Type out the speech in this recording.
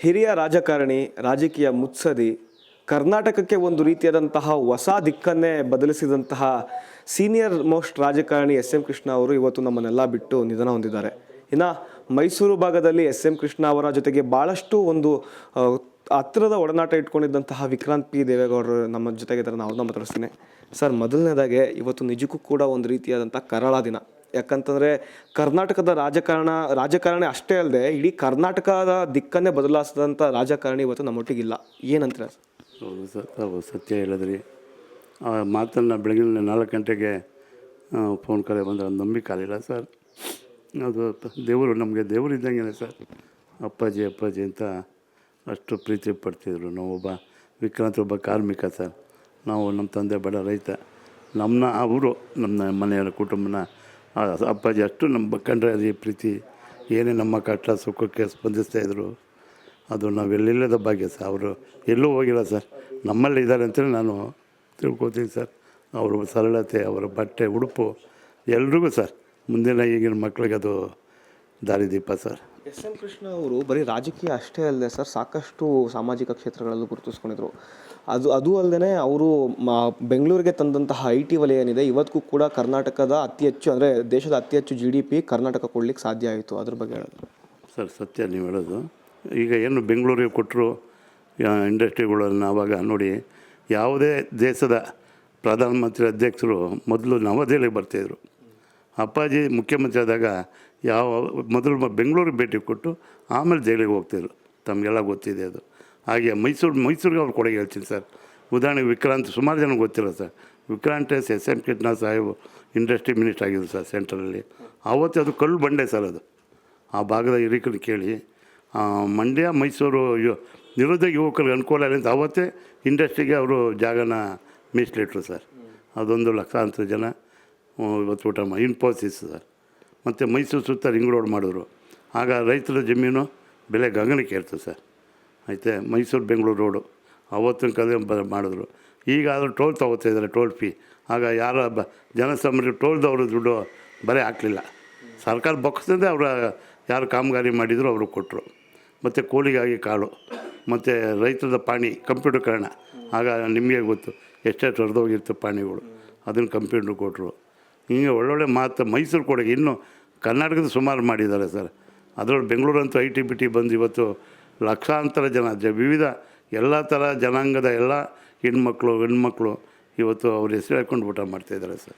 ಹಿರಿಯ ರಾಜಕಾರಣಿ, ರಾಜಕೀಯ ಮುತ್ಸದಿ, ಕರ್ನಾಟಕಕ್ಕೆ ಒಂದು ರೀತಿಯಾದಂತಹ ಹೊಸ ದಿಕ್ಕನ್ನೇ ಬದಲಿಸಿದಂತಹ ಸೀನಿಯರ್ ಮೋಸ್ಟ್ ರಾಜಕಾರಣಿ ಎಸ್ ಎಂ ಕೃಷ್ಣ ಅವರು ಇವತ್ತು ನಮ್ಮನ್ನೆಲ್ಲ ಬಿಟ್ಟು ನಿಧನ ಹೊಂದಿದ್ದಾರೆ. ಇನ್ನು ಮೈಸೂರು ಭಾಗದಲ್ಲಿ ಎಸ್ ಎಂ ಕೃಷ್ಣ ಅವರ ಜೊತೆಗೆ ಭಾಳಷ್ಟು ಒಂದು ಹತ್ತಿರದ ಒಡನಾಟ ಇಟ್ಕೊಂಡಿದ್ದಂತಹ ವಿಕ್ರಾಂತ್ ಪಿ. ದೇವೇಗೌಡರು ನಮ್ಮ ಜೊತೆಗೆ ಇದ್ದಾರೆ ಅವ್ರನ್ನ ಮಾತಾಡಿಸ್ತೀನಿ. ಸರ್, ಮೊದಲನೇದಾಗೆ ಇವತ್ತು ನಿಜಕ್ಕೂ ಕೂಡ ಒಂದು ರೀತಿಯಾದಂಥ ಕರಾಳ ದಿನ. ಯಾಕಂತಂದರೆ ಕರ್ನಾಟಕದ ರಾಜಕಾರಣ, ರಾಜಕಾರಣಿ ಅಷ್ಟೇ ಅಲ್ಲದೆ ಇಡೀ ಕರ್ನಾಟಕದ ದಿಕ್ಕನ್ನೇ ಬದಲಾಯಿಸಿದಂಥ ರಾಜಕಾರಣಿ ಇವತ್ತು ನಮ್ಮೊಟ್ಟಿಗಿಲ್ಲ. ಏನಂತೀರ ಹೌದು ಸರ್, ತಾವು ಸತ್ಯ ಹೇಳಿದ್ರಿ. ಆ ಮಾತನ್ನು ಬೆಳಗಿನ ನಾಲ್ಕು ಗಂಟೆಗೆ ಫೋನ್ ಕರೆ ಬಂದರೆ ಅದು ನಂಬಿಕೆ ಆಗಲಿಲ್ಲ ಸರ್. ಅದು ದೇವರು ನಮಗೆ ದೇವರು ಇದ್ದಂಗೆ ಸರ್. ಅಪ್ಪಾಜಿ ಅಪ್ಪಾಜಿ ಅಂತ ಅಷ್ಟು ಪ್ರೀತಿ ಪಡ್ತಿದ್ರು ನಾವೊಬ್ಬ ವಿಕ್ರಾಂತ್ ಒಬ್ಬ ಕಾರ್ಮಿಕ ಸರ್. ನಾವು ನಮ್ಮ ತಂದೆ ಬಡ ರೈತ. ನಮ್ಮನ್ನ ಅವರು ನಮ್ಮ ಮನೆಯ ಕುಟುಂಬನ ಅಪ್ಪಾಜಿ ಅಷ್ಟು ನಮ್ಮ ಕಂಡ್ರೆ ಅದೇ ಪ್ರೀತಿ. ಏನೇ ನಮ್ಮ ಕಷ್ಟ ಸುಖಕ್ಕೆ ಸ್ಪಂದಿಸ್ತಾಯಿದ್ರು ಅದು ನಾವೆಲ್ಲಿಲ್ಲದ ಭಾಗ್ಯ ಸರ್. ಅವರು ಎಲ್ಲೂ ಹೋಗಿಲ್ಲ ಸರ್. ನಮ್ಮಲ್ಲಿ ಇದ್ದಾರೆ ಅಂತೇಳಿ ನಾನು ತಿಳ್ಕೊತೀನಿ ಸರ್. ಅವರ ಸರಳತೆ, ಅವರ ಬಟ್ಟೆ, ಉಡುಪು ಎಲ್ರಿಗೂ ಸರ್. ಮುಂದಿನ ಈಗಿನ ಮಕ್ಕಳಿಗೆ ಅದು ದಾರಿದೀಪ ಸರ್. ಎಸ್ ಎಂ ಕೃಷ್ಣ ಅವರು ಬರೀ ರಾಜಕೀಯ ಅಷ್ಟೇ ಅಲ್ಲದೆ ಸರ್ ಸಾಕಷ್ಟು ಸಾಮಾಜಿಕ ಕ್ಷೇತ್ರಗಳಲ್ಲೂ ಗುರುತಿಸ್ಕೊಂಡಿದ್ರು. ಅದು ಅದು ಅಲ್ಲದೆ ಅವರು ಬೆಂಗಳೂರಿಗೆ ತಂದಂತಹ ಐ ಟಿ ವಲಯ ಏನಿದೆ, ಇವತ್ತಿಗೂ ಕೂಡ ಕರ್ನಾಟಕದ ಅತಿ ಹೆಚ್ಚು ಅಂದರೆ ದೇಶದ ಅತಿ ಹೆಚ್ಚು ಜಿ ಡಿ ಪಿ ಕರ್ನಾಟಕ ಕೊಡಲಿಕ್ಕೆ ಸಾಧ್ಯ ಆಯಿತು. ಅದ್ರ ಬಗ್ಗೆ ಹೇಳೋದು. ಸರ್, ಸತ್ಯ ನೀವು ಹೇಳೋದು. ಈಗ ಏನು ಬೆಂಗಳೂರಿಗೆ ಕೊಟ್ಟರು ಇಂಡಸ್ಟ್ರಿಗಳನ್ನು ಆವಾಗ ನೋಡಿ ಯಾವುದೇ ದೇಶದ ಪ್ರಧಾನಮಂತ್ರಿ ಅಧ್ಯಕ್ಷರು ಮೊದಲು ನವದೆಹಲಿಗೆ ಬರ್ತಾಯಿದ್ರು ಅಪ್ಪಾಜಿ ಮುಖ್ಯಮಂತ್ರಿ ಆದಾಗ ಯಾವ ಮೊದಲು ಬೆಂಗಳೂರಿಗೆ ಭೇಟಿ ಕೊಟ್ಟು ಆಮೇಲೆ ಜೈಲಿಗೆ ಹೋಗ್ತಿದ್ರು ತಮಗೆಲ್ಲ ಗೊತ್ತಿದೆ ಅದು. ಹಾಗೆ ಮೈಸೂರು, ಮೈಸೂರಿಗೆ ಅವ್ರು ಕೊಡುಗೆ ಹೇಳ್ತೀನಿ ಸರ್. ಉದಾಹರಣೆಗೆ ವಿಕ್ರಾಂತ್, ಸುಮಾರು ಜನ ಗೊತ್ತಿಲ್ಲ sir. Vikrant S S M Krishna ಸಾಹೇಬ್ ಇಂಡಸ್ಟ್ರಿ ಮಿನಿಸ್ಟರ್ ಆಗಿದ್ರು ಸರ್ ಸೆಂಟ್ರಲ್ಲಿ ಆವತ್ತು ಅದು ಕಲ್ಲು ಬಂಡೆ ಸರ್ ಅದು. ಆ ಭಾಗದ ಹಿರಿಕರು ಕೇಳಿ ಮಂಡ್ಯ, ಮೈಸೂರು ಯು- ನಿರುದ್ಯೋಗ ಯುವಕರಿಗೆ ಅನುಕೂಲ ಅಂತ ಆವತ್ತೇ ಇಂಡಸ್ಟ್ರಿಗೆ ಅವರು ಜಾಗನ ಮೀಸಲಿಟ್ರು ಸರ್. ಅದೊಂದು ಲಕ್ಷಾಂತರ ಜನ. ಇವತ್ತು ಊಟ ಇನ್ಫೋಸಿಸ್ ಸರ್. ಮತ್ತು ಮೈಸೂರು ಸುತ್ತ ರಿಂಗ್ ರೋಡ್ ಮಾಡಿದ್ರು. ಆಗ ರೈತರ ಜಮೀನು ಬೆಲೆ ಗಗನಕ್ಕೆ ಇರ್ತದೆ ಸರ್. ಐತೆ ಮೈಸೂರು ಬೆಂಗಳೂರು ರೋಡು. ಅವತ್ತಿನ ಕಾಲ ಮಾಡಿದ್ರು. ಈಗ ಆದರೂ ಟೋಲ್ ತೊಗೋತಾ ಇದ್ದಾರೆ, ಟೋಲ್ ಫೀ ಆಗ ಯಾರ ಬ, ಜನಸಾಮಾನ್ಯರು ಟೋಲ್ದವರು ದುಡ್ಡು ಬರೀ ಹಾಕಲಿಲ್ಲ. ಸರ್ಕಾರ ಬೊಕ್ಕಸದೇ ಅವರ ಯಾರು ಕಾಮಗಾರಿ ಮಾಡಿದ್ರು ಅವರು ಕೊಟ್ಟರು ಮತ್ತು ಕೋಳಿಗಾಗಿ ಕಾಳು. ಮತ್ತು ರೈತರದ ಪಾಣಿ, ಕಂಪ್ಯೂಟರ್ಕರಣ. ಆಗ ನಿಮಗೆ ಗೊತ್ತು ಎಷ್ಟೆಷ್ಟು ಹರಿದೋಗಿರ್ತವೆ ಪಾಣಿಗಳು. ಅದನ್ನು ಕಂಪ್ಯೂಟರ್ ಕೊಟ್ಟರು ಹಿಂಗೆ ಒಳ್ಳೊಳ್ಳೆ ಮಾತು ಮೈಸೂರು ಕೊಡುಗೆ ಇನ್ನೂ ಕರ್ನಾಟಕದ ಸುಮಾರು ಮಾಡಿದ್ದಾರೆ ಸರ್. ಅದರೊಳಗೆ ಬೆಂಗಳೂರು ಅಂತೂ ಐ ಟಿ ಬಿ ಟಿ ಬಂದು ಇವತ್ತು ಲಕ್ಷಾಂತರ ಜನ, ಜ ವಿವಿಧ ಎಲ್ಲ ಥರ ಜನಾಂಗದ ಎಲ್ಲ ಹೆಣ್ಮಕ್ಳು ಹೆಣ್ಮಕ್ಳು ಇವತ್ತು ಅವ್ರ ಹೆಸರು ಹಾಕ್ಕೊಂಡು ಊಟ ಮಾಡ್ತಾಯಿದ್ದಾರೆ ಸರ್.